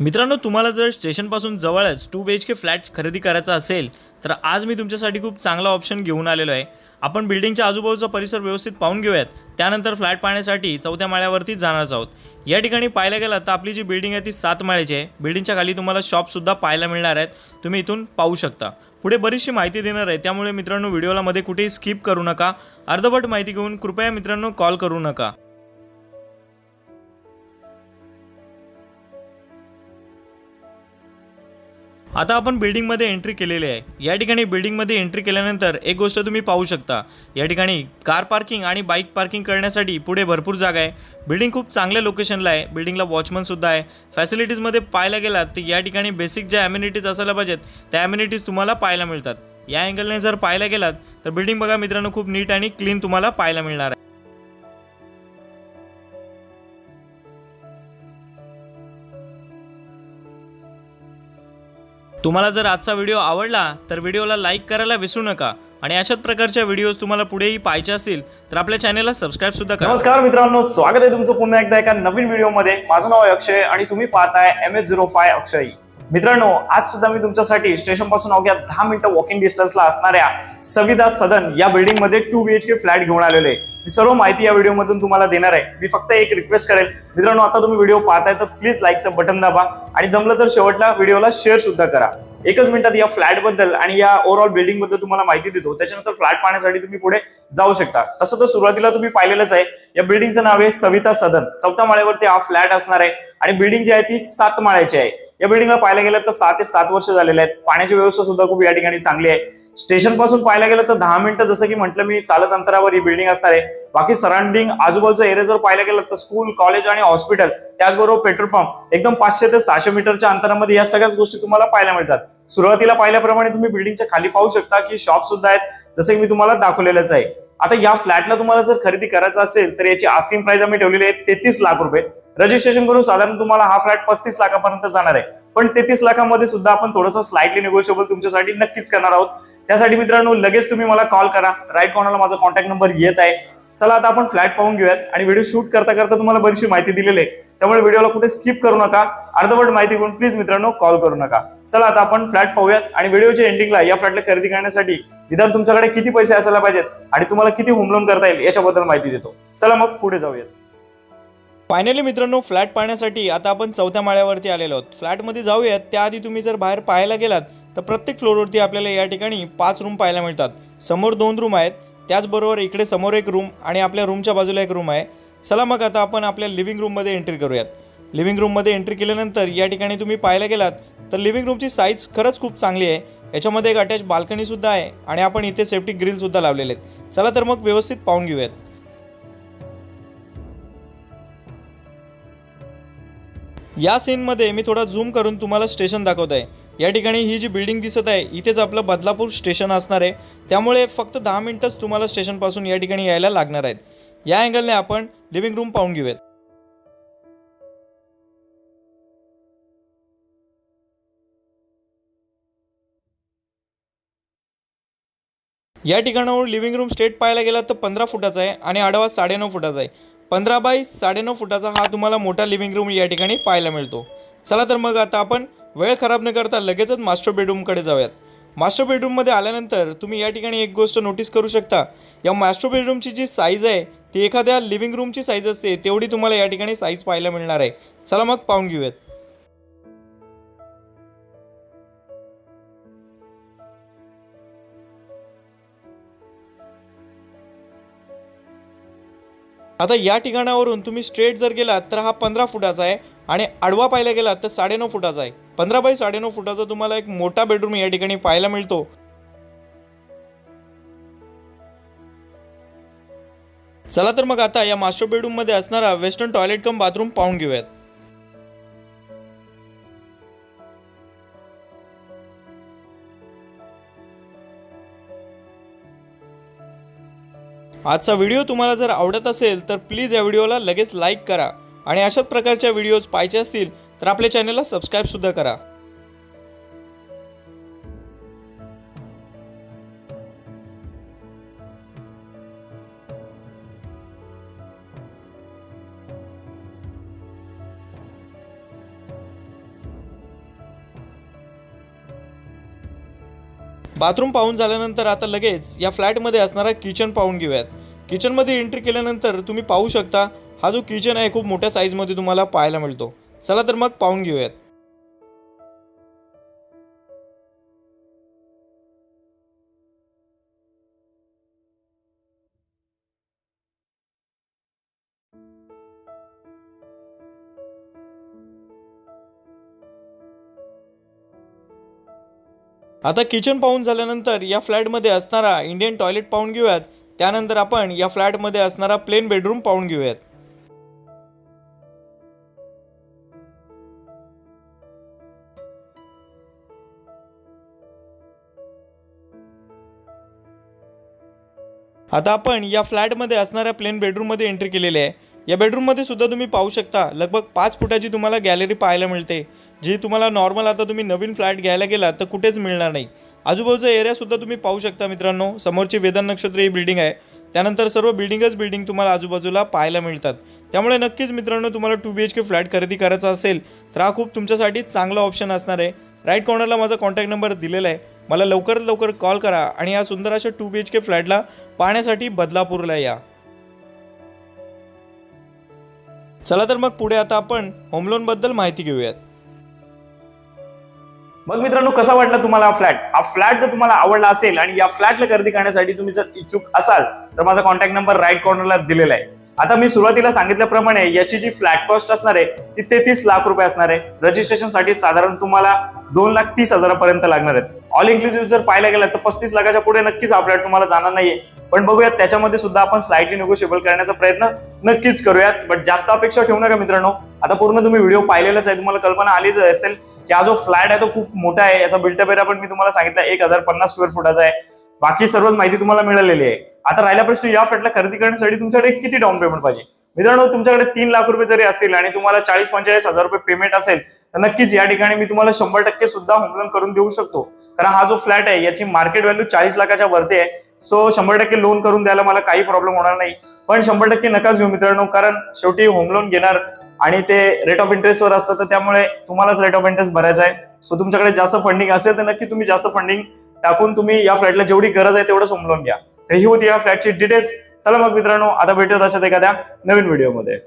मित्रांनो तुम्हाला जर स्टेशनपासून जवळच two B H K flat खरेदी करायचा असेल तर आज मी तुमच्यासाठी खूप चांगला ऑप्शन घेऊन आलेलो आहे. आपण बिल्डिंगच्या आजूबाजूचा परिसर व्यवस्थित पाहून घेऊयात. त्यानंतर फ्लॅट पाहण्यासाठी चौथ्या माळ्यावरती जाणारच आहोत. या ठिकाणी पाहायला गेलात तर आपली जी बिल्डिंग आहे ती सात माळ्याची आहे. बिल्डिंगच्या खाली तुम्हाला शॉपसुद्धा पाहायला मिळणार आहेत. तुम्ही इथून पाहू शकता. पुढे बरीचशी माहिती देणार आहे त्यामुळे मित्रांनो व्हिडिओला मध्ये कुठेही स्किप करू नका. अर्धवट माहिती घेऊन कृपया मित्रांनो कॉल करू नका. आता आपण बिल्डिंगमध्ये एंट्री केलेली आहे. या ठिकाणी बिल्डिंगमध्ये एंट्री केल्यानंतर एक गोष्ट तुम्ही पाहू शकता. या ठिकाणी कार पार्किंग आणि बाईक पार्किंग करण्यासाठी पुढे भरपूर जागा आहे. बिल्डिंग खूप चांगल्या लोकेशनला आहे. बिल्डिंगला वॉचमनसुद्धा आहे. फॅसिलिटीजमध्ये पाहायला गेलात तर या ठिकाणी बेसिक ज्या ॲम्युनिटीज असायला पाहिजेत त्या ॲम्युनिटीज तुम्हाला पाहायला मिळतात. या अँगलने जर पाहायला गेलात तर बिल्डिंग बघा मित्रांनो खूप नीट आणि क्लीन तुम्हाला पाहायला मिळणार आहे. तुम्हाला जर आजचा व्हिडिओ आवडला तर व्हिडिओला लाईक करायला विसरू नका. आणि अशाच प्रकारच्या व्हिडिओज तुम्हाला पुढेही पाहायचे असतील तर आपल्या चॅनलला सबस्क्राईब सुद्धा करा. नमस्कार मित्रांनो स्वागत आहे तुमचं पुन्हा एकदा एका नवीन व्हिडिओमध्ये माझं नाव आहे अक्षय आणि तुम्ही पाहताय M H zero five Akshay. मित्रांनो आज सुद्धा मी तुमच्यासाठी स्टेशनपासून अवघ्या दहा मिनिटं वॉकिंग डिस्टन्सला असणाऱ्या सविता सदन या बिल्डिंगमध्ये टू बीएचके फ्लॅट घेऊन आलेले आहे. मी सर्व माहिती या व्हिडिओ मधून तुम्हाला देणार आहे. मी फक्त एक रिक्वेस्ट करेल. मित्रांनो आता तुम्ही व्हिडिओ पाहताय तर प्लीज लाईकचं बटन दाबा आणि जमलं तर शेवटला व्हिडिओला शेअर सुद्धा करा. एकच मिनिटात या फ्लॅटबद्दल आणि या ओव्हरऑल बिल्डिंगबद्दल तुम्हाला माहिती देतो. त्याच्यानंतर फ्लॅट पाहण्यासाठी तुम्ही पुढे जाऊ शकता. तसं तर सुरुवातीला तुम्ही पाहिलेलंच आहे. या बिल्डिंगचं नाव आहे सविता सदन. चौथ्या माळ्यावरती हा फ्लॅट असणार आहे आणि बिल्डिंग जी आहे ती सात माळ्याची आहे. या बिल्डिंगला पाहायला गेलं तर सहा ते सात वर्ष झालेले आहेत. पाण्याची व्यवस्था सुद्धा खूप या ठिकाणी चांगली आहे. स्टेशनपासून पाहायला गेलं तर दहा मिनिटं जसं की म्हटलं मी चालत अंतरावर ही बिल्डिंग असणार आहे. बाकी सराउंडिंग आजूबाजूचा एरिया जर पाहायला गेलं तर स्कूल कॉलेज आणि हॉस्पिटल त्याचबरोबर पेट्रोल पंप एकदम पाचशे ते सहाशे मीटरच्या अंतरामध्ये या सगळ्याच गोष्टी तुम्हाला पाहायला मिळतात. सुरुवातीला पाहिल्याप्रमाणे तुम्ही बिल्डिंगच्या खाली पाहू शकता की शॉप सुद्धा आहेत. जसं की मी तुम्हाला दाखवलेलंच आहे. आता या फ्लॅटला तुम्हाला जर खरेदी करायचं असेल तर याची आस्किंग प्राइस आम्ही ठेवलेली आहे तेहतीस लाख रुपये. रजिस्ट्रेशन करून साधारण तुम्हाला हा फ्लॅट पस्तीस लाखापर्यंत जाणार आहे. पण तेहतीस लाखामध्ये सुद्धा आपण थोडंसं स्लाइटली निगोशिएबल तुमच्यासाठी नक्कीच करणार आहोत. त्यासाठी मित्रांनो लगेच तुम्ही मला कॉल करा. राईट कॉर्नरला माझा कॉन्टॅक्ट नंबर येत आहे. चला आता आपण फ्लॅट पाहून घेऊयात. आणि व्हिडिओ शूट करता करता तुम्हाला बरीचशी माहिती दिलेली आहे. त्यामुळे व्हिडिओला कुठे स्किप करू नका. अर्धवट माहिती घेऊन प्लीज मित्रांनो कॉल करू नका. चला आता आपण फ्लॅट पाहूयात. आणि व्हिडिओच्या एंडिंगला या फ्लॅटला खरेदी करण्यासाठी निदान तुमच्याकडे किती पैसे असायला पाहिजेत? आणि तुम्हाला किती होम लोन करता येईल याच्याबद्दल माहिती देतो. चला मग पुढे जाऊयात. फायनली मित्रांनो फ्लॅट पाहण्यासाठी आता आपण चौथ्या माळ्यावरती आलेलो आहोत. फ्लॅटमध्ये जाऊयात. त्याआधी तुम्ही जर बाहेर पाहायला गेलात तर प्रत्येक फ्लोअरवरती आपल्याला या ठिकाणी पाच रूम पाहायला मिळतात. समोर दोन रूम आहेत. त्याचबरोबर इकडे समोर एक रूम आणि आपल्या रूमच्या बाजूला एक रूम आहे. चला मग आता आपण आपल्या लिव्हिंग रूममध्ये एंट्री करूयात. लिव्हिंग रूममध्ये एंट्री केल्यानंतर या ठिकाणी तुम्ही पाहायला गेलात तर लिव्हिंग रूमची साईज खरंच खूप चांगली आहे. याच्यामध्ये एक अटॅच बाल्कनीसुद्धा आहे आणि आपण इथे सेफ्टी ग्रिलसुद्धा लावलेले आहेत. चला तर मग व्यवस्थित पाहून घेऊयात. या सीनमध्ये मी थोडा झूम करून तुम्हाला स्टेशन दाखवत आहे या ठिकाणी ही जी बिल्डिंग दिसत आहे इथेच आपलं बदलापूर स्टेशन असणार आहे. त्यामुळे फक्त दहा मिनटंच तुम्हाला स्टेशनपासून या ठिकाणी यायला लागणार आहेत. या अँगलने आपण लिव्हिंग रूम पाहून घेऊयात. या ठिकाणावर लिव्हिंग रूम स्टेट पाहायला गेला तर पंधरा फुटाचा आहे आणि आडवा साडेनऊ फुटाचा आहे. पंधरा बाय साडेनऊ फुटाचा हा तुम्हाला मोठा लिव्हिंग रूम या ठिकाणी पाहायला मिळतो. चला तर मग आता आपण वेळ खराब न करता लगेचच मास्टर बेडरूमकडे जाऊयात. मास्टर बेडरूममध्ये आल्यानंतर तुम्ही या ठिकाणी एक गोष्ट नोटीस करू शकता. या मास्टर बेडरूमची जी साईज आहे ती एखाद्या लिव्हिंग रूमची साईज असते तेवढी तुम्हाला या ठिकाणी साईज पाहायला मिळणार आहे. चला मग पाहून घेऊयात. आता या ठिकाणावरून तुम्ही स्ट्रेट जर गेलात तर हा पंधरा फुटाचा आहे आणि आडवा पाहायला गेलात तर साडेनऊ फुटाचा आहे. पंधरा बाय साडेनऊ फुटाचा तुम्हाला एक मोठा बेडरूम या ठिकाणी पाहायला मिळतो. चला तर मग आता या मास्टर बेडरूममध्ये असणारा वेस्टर्न टॉयलेट कम बाथरूम पाहून घेऊयात. आजचा व्हिडिओ तुम्हाला जर आवडत असेल तर प्लीज या व्हिडिओला लगेच लाईक करा आणि अशाच प्रकारच्या व्हिडिओज पाहिजे असतील तर आपल्या चॅनलला सबस्क्राईबसुद्धा करा. बाथरूम पाहून झाल्यानंतर आता लगेच या फ्लॅटमध्ये असणारा किचन पाहून घेऊयात. किचनमध्ये एंट्री केल्यानंतर तुम्ही पाहू शकता हा जो किचन आहे खूप मोठ्या साईजमध्ये तुम्हाला पाहायला मिळतो. चला तर मग पाहून घेऊयात. आता किचन पाहून झाल्यानंतर या फ्लॅटमध्ये असणारा इंडियन टॉयलेट पाहून घेऊयात. त्यानंतर आपण या फ्लॅटमध्ये असणारा प्लेन बेडरूम पाहून घेऊयात. आता आपण या फ्लॅटमध्ये असणाऱ्या प्लेन बेडरूममध्ये एंट्री केलेली आहे. या बेडरूममध्ये सुद्धा तुम्ही पाहू शकता लगभग पाच फुटाची तुम्हाला गॅलरी पाहायला मिळते. जी तुम्हाला नॉर्मल आता तुम्ही नवीन फ्लॅट घ्यायला गेला तर कुठेच मिळणार नाही. आजूबाजूचा एरियासुद्धा तुम्ही पाहू शकता मित्रांनो. समोरची वेदन नक्षत्र ही बिल्डिंग आहे. त्यानंतर सर्व बिल्डिंगच बिल्डिंग तुम्हाला आजूबाजूला पाहायला मिळतात. त्यामुळे नक्कीच मित्रांनो तुम्हाला two B H K flat खरेदी करायचा असेल तर हा खूप तुमच्यासाठी चांगला ऑप्शन असणार आहे. राईट कॉर्नरला माझा कॉन्टॅक्ट नंबर दिलेला आहे. मला लवकरात लवकर कॉल करा आणि या सुंदर अशा टू बी एच के फ्लॅटला पाहण्यासाठी बदलापूरला या. चला तर मग पुढे आता आपण होम लोनबद्दल माहिती घेऊयात. मग मित्रांनो कसा वाटला तुम्हाला हा फ्लॅट? हा फ्लॅट जर तुम्हाला आवडला असेल आणि या फ्लॅटला खरेदी करण्यासाठी तुम्ही जर इच्छुक असाल तर माझा कॉन्टॅक्ट नंबर राईट कॉर्नरला दिलेला आहे. आता मी सुरुवातीला सांगितल्याप्रमाणे याची जी फ्लॅट कॉस्ट असणार आहे ती तेहतीस लाख रुपये असणार आहे. रजिस्ट्रेशनसाठी साधारण तुम्हाला दोन लाख तीस हजारापर्यंत लागणार आहेत. ऑल इन्क्लुसिव्ह जर पाहायला गेलं तर पस्तीस लाखाच्या पुढे नक्कीच हा फ्लॅट तुम्हाला जाणार नाहीये. पण बघूयात त्याच्यामध्ये सुद्धा आपण स्लाइटली निगोशिएबल करण्याचा प्रयत्न नक्कीच करूयात. बट जास्त अपेक्षा ठेवू नका मित्रांनो. आता पूर्ण तुम्ही व्हिडिओ पाहिलेलाच आहे. तुम्हाला कल्पना आलीच असेल की हा जो फ्लॅट आहे तो खूप मोठा आहे. याचा बिल्टअप एरिया पण मी तुम्हाला सांगितलं एक हजार पन्नास स्क्वेअर फुटाचा आहे. बाकी सर्वच माहिती तुम्हाला मिळालेली आहे. आता राहिला प्रश्न या फ्लॅटला खरेदी करण्यासाठी तुमच्याकडे किती डाऊन पेमेंट पाहिजे? मित्रांनो तुमच्याकडे तीन लाख रुपये जरी असतील आणि तुम्हाला चाळीस पंचेचाळीस हजार रुपये पेमेंट असेल तर नक्कीच या ठिकाणी मी तुम्हाला शंभर टक्के सुद्धा होम लोन करून देऊ शकतो. कारण हा जो फ्लॅट आहे याची मार्केट व्हॅल्यू चाळीस लाखाच्या वरती आहे. सो शंभर टक्के लोन करून द्यायला मला काही प्रॉब्लेम होणार नाही. पण शंभर टक्के नकाच घेऊ मित्रांनो कारण शेवटी होम लोन घेणार आणि ते रेट ऑफ इंटरेस्टवर असतं तर त्यामुळे तुम्हालाच रेट ऑफ इंटरेस्ट भरायचा आहे. सो तुमच्याकडे जास्त फंडिंग असेल तर नक्की तुम्ही जास्त फंडिंग टाकून तुम्ही या फ्लॅटला जेवढी गरज आहे तेवढंच होम लोन घ्या. तर ही होती या फ्लॅटची डिटेल्स चला मग मित्रांनो आता भेटूयात अशात एखाद्या नवीन व्हिडिओमध्ये